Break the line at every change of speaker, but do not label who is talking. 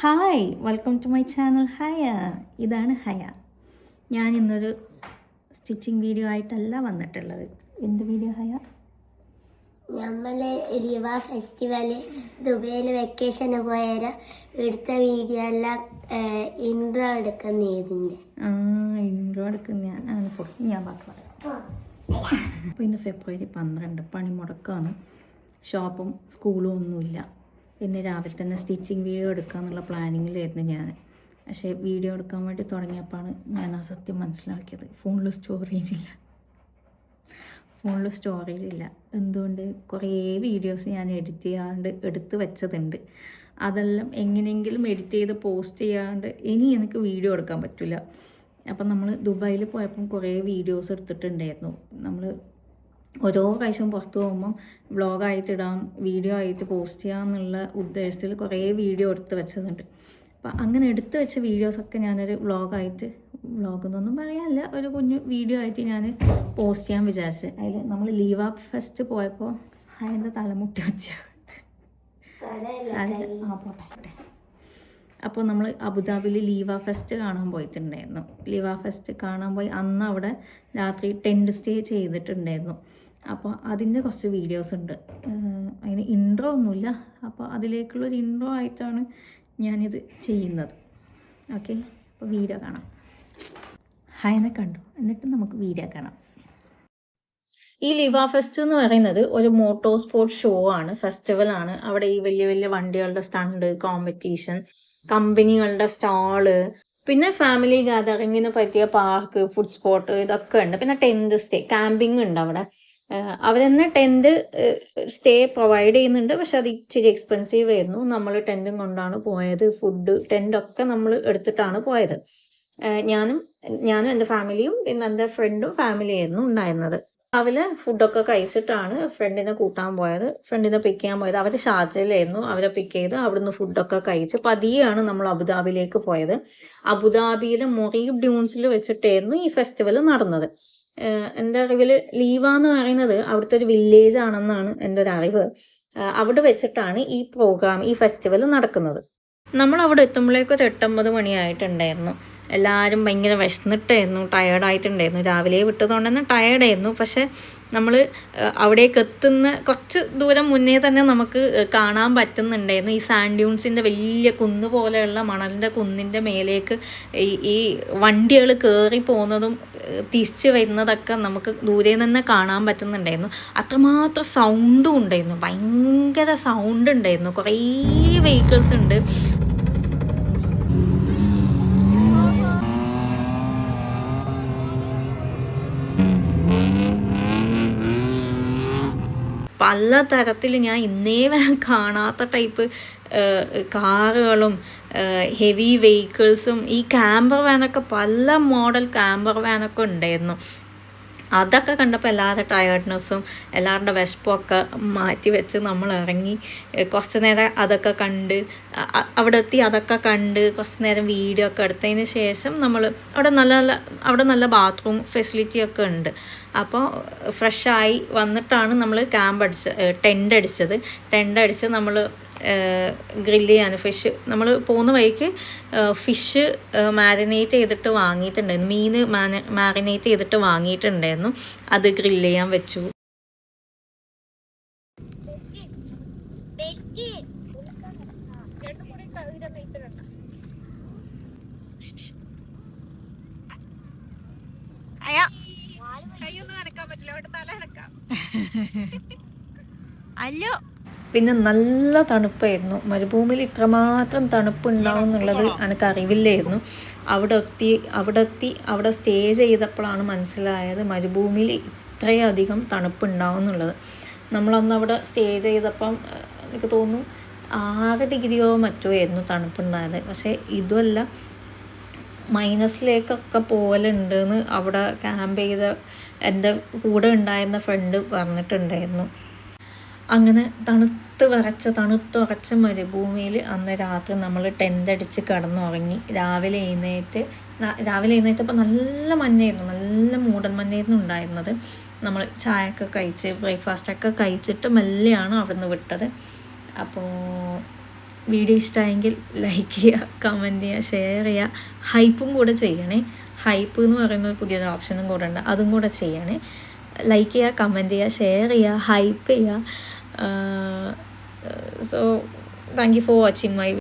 Hi welcome to my channel ഹയ ഇതാണ് ഹയ ഞാൻ ഇന്നൊരു സ്റ്റിച്ചിങ് വീഡിയോ ആയിട്ടല്ല വന്നിട്ടുള്ളത്. എന്ത് വീഡിയോ ഹയ
നമ്മൾ റിവ ഫെസ്റ്റിവൽ ദുബൈയിൽ വെക്കേഷന് പോയാൽ എടുത്ത വീഡിയോ എല്ലാം ഇൻട്രോ എടുക്കുന്ന ഏതിന്റെ
ആ ഇൻട്രോ എടുക്കുന്ന ഞാൻ ആണ് പൊ- ഞാൻ ബാക്കി പറയാം. അപ്പോൾ ഇന്ന് ഫെബ്രുവരി പന്ത്രണ്ട്. പണിമുടക്കാണ് ഷോപ്പും സ്കൂളും ഒന്നുമില്ല. പിന്നെ രാവിലെ തന്നെ സ്റ്റിച്ചിങ് വീഡിയോ എടുക്കാമെന്നുള്ള പ്ലാനിങ്ങിലായിരുന്നു ഞാൻ. പക്ഷേ വീഡിയോ എടുക്കാൻ വേണ്ടി തുടങ്ങിയപ്പോൾ ഞാൻ ആ സത്യം മനസ്സിലാക്കിയത്. ഫോണിൽ സ്റ്റോറേജ് ഇല്ല. ഫോണിൽ സ്റ്റോറേജ് ഇല്ല. എന്തുകൊണ്ട്? കുറേ വീഡിയോസ് ഞാൻ എഡിറ്റ് ചെയ്യാണ്ട് എടുത്ത് വെച്ചതുണ്ട്. അതെല്ലാം എങ്ങനെയെങ്കിലും എഡിറ്റ് ചെയ്ത് പോസ്റ്റ് ചെയ്യാണ്ട് ഇനി എനിക്ക് വീഡിയോ എടുക്കാൻ പറ്റില്ല അപ്പം നമ്മൾ ദുബായിൽ പോയപ്പം കുറേ വീഡിയോസ് എടുത്തിട്ടുണ്ടായിരുന്നു. നമ്മൾ ഓരോ പ്രാവശ്യം പുറത്ത് പോകുമ്പം വ്ളോഗായിട്ടിടാം വീഡിയോ ആയിട്ട് പോസ്റ്റ് ചെയ്യാം എന്നുള്ള ഉദ്ദേശത്തിൽ കുറേ വീഡിയോ എടുത്ത് വെച്ചതുണ്ട് അപ്പം അങ്ങനെ എടുത്ത് വെച്ച വീഡിയോസൊക്കെ ഞാനൊരു വ്ളോഗായിട്ട് വ്ളോഗ് എന്നൊന്നും പറയാനില്ല ഒരു കുഞ്ഞു വീഡിയോ ആയിട്ട് ഞാൻ പോസ്റ്റ് ചെയ്യാൻ വിചാരിച്ചു. അതിൽ നമ്മൾ ലീവ് ആപ്പ് ഫെസ്റ്റ് പോയപ്പോൾ അതിന്റെ തലമുട്ടി വെച്ചാൽ ആ പോട്ടെ പോട്ടെ. അപ്പോൾ നമ്മൾ അബുദാബിയിൽ ലീവ ഫെസ്റ്റ് കാണാൻ പോയിട്ടുണ്ടായിരുന്നു. ലീവ ഫെസ്റ്റ് കാണാൻ പോയി അന്ന് അവിടെ രാത്രി ടെന്റ് സ്റ്റേ ചെയ്തിട്ടുണ്ടായിരുന്നു. അപ്പോൾ അതിന്റെ കുറച്ച് വീഡിയോസ് ഉണ്ട്. അതിന് ഇൻട്രോ ഒന്നുമില്ല. അപ്പോൾ അതിലേക്കുള്ളൊരു ഇൻട്രോ ആയിട്ടാണ് ഞാനിത് ചെയ്യുന്നത്. ഓക്കെ അപ്പോൾ വീഡിയോ കാണാം. ഹയനെ കണ്ടു. എന്നിട്ട് നമുക്ക് വീഡിയോ കാണാം. ഈ ലിവ ഫെസ്റ്റ് എന്ന് പറയുന്നത് ഒരു മോട്ടോർ സ്പോർട്സ് ഷോ ആണ്. ഫെസ്റ്റിവൽ ആണ്. അവിടെ ഈ വലിയ വലിയ വണ്ടികളുടെ സ്റ്റണ്ട് കോമ്പറ്റീഷൻ കമ്പനികളുടെ സ്റ്റാൾ പിന്നെ ഫാമിലി ഗാദറിങ്ങിന് പറ്റിയ പാർക്ക് ഫുഡ് സ്പോട്ട് ഇതൊക്കെ ഉണ്ട്. പിന്നെ ടെൻത്ത് സ്റ്റേ ക്യാമ്പിംഗ് ഉണ്ട് അവിടെ. അവരെന്നെ ടെൻത്ത് സ്റ്റേ പ്രൊവൈഡ് ചെയ്യുന്നുണ്ട്. പക്ഷെ അത് ഇച്ചിരി എക്സ്പെൻസീവ് ആയിരുന്നു. നമ്മൾ ടെന്റും കൊണ്ടാണ് പോയത്. ഫുഡ് ടെന്റൊക്കെ നമ്മൾ എടുത്തിട്ടാണ് പോയത്. ഞാനും ഞാനും എന്റെ ഫാമിലിയും പിന്നെ എന്റെ ഫ്രണ്ടും ഫാമിലിയായിരുന്നു ഉണ്ടായിരുന്നത്. രാവിലെ ഫുഡൊക്കെ കഴിച്ചിട്ടാണ് ഫ്രണ്ടിനെ കൂട്ടാൻ പോയത്. ഫ്രണ്ടിനെ പിക്ക് ചെയ്യാൻ പോയത്. അവർ ഷാർജയിലായിരുന്നു അവരെ പിക്ക് ചെയ്ത് അവിടുന്ന് ഫുഡൊക്കെ കഴിച്ച് പതിയെയാണ് നമ്മൾ അബുദാബിയിലേക്ക് പോയത്. അബുദാബിയിലെ മൊറീബ് ഡ്യൂൺസിൽ വെച്ചിട്ടായിരുന്നു ഈ ഫെസ്റ്റിവൽ നടന്നത്. എന്റെ അറിവിൽ ലീവാന്ന് പറയുന്നത് അവിടുത്തെ ഒരു വില്ലേജ് ആണെന്നാണ് എന്റെ ഒരു അറിവ്. അവിടെ വെച്ചിട്ടാണ് ഈ പ്രോഗ്രാം ഈ ഫെസ്റ്റിവൽ നടക്കുന്നത്. നമ്മൾ അവിടെ എത്തുമ്പോഴേക്കും ഒരു എട്ടൊമ്പത് മണിയായിട്ടുണ്ടായിരുന്നു. എല്ലാവരും ഭയങ്കര വിശന്നിട്ടായിരുന്നു ടയേർഡായിട്ടുണ്ടായിരുന്നു രാവിലെ വിട്ടതുകൊണ്ടെന്ന് ടയേർഡായിരുന്നു പക്ഷെ നമ്മൾ അവിടേക്ക് എത്തുന്ന കുറച്ച് ദൂരം മുന്നേ തന്നെ നമുക്ക് കാണാൻ പറ്റുന്നുണ്ടായിരുന്നു. ഈ സാൻഡ് ഡ്യൂൺസിന്റെ വലിയ കുന്ന് പോലെയുള്ള മണലിന്റെ കുന്നിന്റെ മേലേക്ക് ഈ ഈ വണ്ടികൾ കയറി പോകുന്നതും തിരിച്ച് വരുന്നതൊക്കെ നമുക്ക് ദൂരെ നിന്ന് കാണാൻ പറ്റുന്നുണ്ടായിരുന്നു. അത്രമാത്രം സൗണ്ടും ഉണ്ടായിരുന്നു. ഭയങ്കര സൗണ്ട് ഉണ്ടായിരുന്നു. കുറേ വെഹിക്കിൾസ് ഉണ്ട്. പല തരത്തിൽ ഞാൻ ഇന്നേ വരെ കാണാത്ത ടൈപ്പ് കാറുകളും ഹെവി വെഹിക്കിൾസും ഈ ക്യാമ്പർ വാനൊക്കെ പല മോഡൽ ക്യാമ്പർ വാനൊക്കെ ഉണ്ടായിരുന്നു. അതൊക്കെ കണ്ടപ്പോൾ എല്ലാവരുടെ ടയേർഡ്നെസ്സും എല്ലാവരുടെ വിശപ്പൊക്കെ മാറ്റി വെച്ച് നമ്മൾ ഇറങ്ങി. കുറച്ച് നേരം അതൊക്കെ കണ്ട് അവിടെ എത്തി അതൊക്കെ കണ്ട് കുറച്ച് നേരം വീഡിയോ ഒക്കെ എടുത്തതിന് ശേഷം നമ്മൾ അവിടെ നല്ല നല്ല അവിടെ നല്ല ബാത്റൂം ഫെസിലിറ്റി ഒക്കെ ഉണ്ട്. അപ്പോൾ ഫ്രഷായി വന്നിട്ടാണ് നമ്മൾ ക്യാമ്പ് അടിച്ച് ടെന്റ് അടിച്ചത്. ടെന്റ് അടിച്ച് നമ്മൾ ഗ്രില്ല് ചെയ്യാൻ. ഫിഷ് നമ്മൾ പോകുന്ന വഴിക്ക് ഫിഷ് മാരിനേറ്റ് ചെയ്തിട്ട് വാങ്ങിയിട്ടുണ്ടായിരുന്നു. മീൻ മാരിനേറ്റ് ചെയ്തിട്ട് വാങ്ങിയിട്ടുണ്ടായിരുന്നു. അത് ഗ്രില്ല് ചെയ്യാൻ വെച്ചു.
അല്ലോ.
പിന്നെ നല്ല തണുപ്പായിരുന്നു. മരുഭൂമിയിൽ ഇത്രമാത്രം തണുപ്പുണ്ടാവും എന്നുള്ളത് എനിക്ക് അറിവില്ലായിരുന്നു. അവിടെ എത്തി അവിടെ എത്തി അവിടെ സ്റ്റേ ചെയ്തപ്പോഴാണ് മനസ്സിലായത് മരുഭൂമിയിൽ ഇത്രയധികം തണുപ്പുണ്ടാവും എന്നുള്ളത്. നമ്മളന്ന് അവിടെ സ്റ്റേ ചെയ്തപ്പം എനിക്ക് തോന്നുന്നു ആറ് ഡിഗ്രിയോ മറ്റോ ആയിരുന്നു തണുപ്പുണ്ടായത്. പക്ഷേ ഇതുമല്ല മൈനസിലേക്കൊക്കെ പോകലുണ്ട് എന്ന് അവിടെ ക്യാമ്പ് ചെയ്ത എന്റെ കൂടെ ഉണ്ടായിരുന്ന ഫ്രണ്ട് പറഞ്ഞിട്ടുണ്ടായിരുന്നു അങ്ങനെ തണുത്ത് വിറച്ച തണുത്തുറച്ച മരുഭൂമിയിൽ അന്ന് രാത്രി നമ്മൾ ടെന്റ് അടിച്ച് കിടന്നുറങ്ങി. രാവിലെ എഴുന്നേറ്റ് രാവിലെ എഴുന്നേറ്റപ്പോൾ നല്ല മഞ്ഞായിരുന്നു നല്ല മൂടൻ മഞ്ഞായിരുന്നു ഉണ്ടായിരുന്നത്. നമ്മൾ ചായയൊക്കെ കഴിച്ച് ബ്രേക്ക്ഫാസ്റ്റൊക്കെ കഴിച്ചിട്ട് മെല്ലെയാണ് അവിടുന്ന് വിട്ടത്. അപ്പോൾ വീഡിയോ ഇഷ്ടമായെങ്കിൽ ലൈക്ക് ചെയ്യുക കമന്റ് ചെയ്യുക ഷെയർ ചെയ്യുക. ഹൈപ്പും കൂടെ ചെയ്യണേ. ഹൈപ്പ് എന്ന് പറയുന്ന പുതിയൊരു ഓപ്ഷനും കൂടെ ഉണ്ട്. അതും കൂടെ ചെയ്യണേ. ലൈക്ക് ചെയ്യുക കമന്റ് ചെയ്യുക ഷെയർ ചെയ്യുക ഹൈപ്പ് ചെയ്യുക. Uh, uh, so thank you for watching my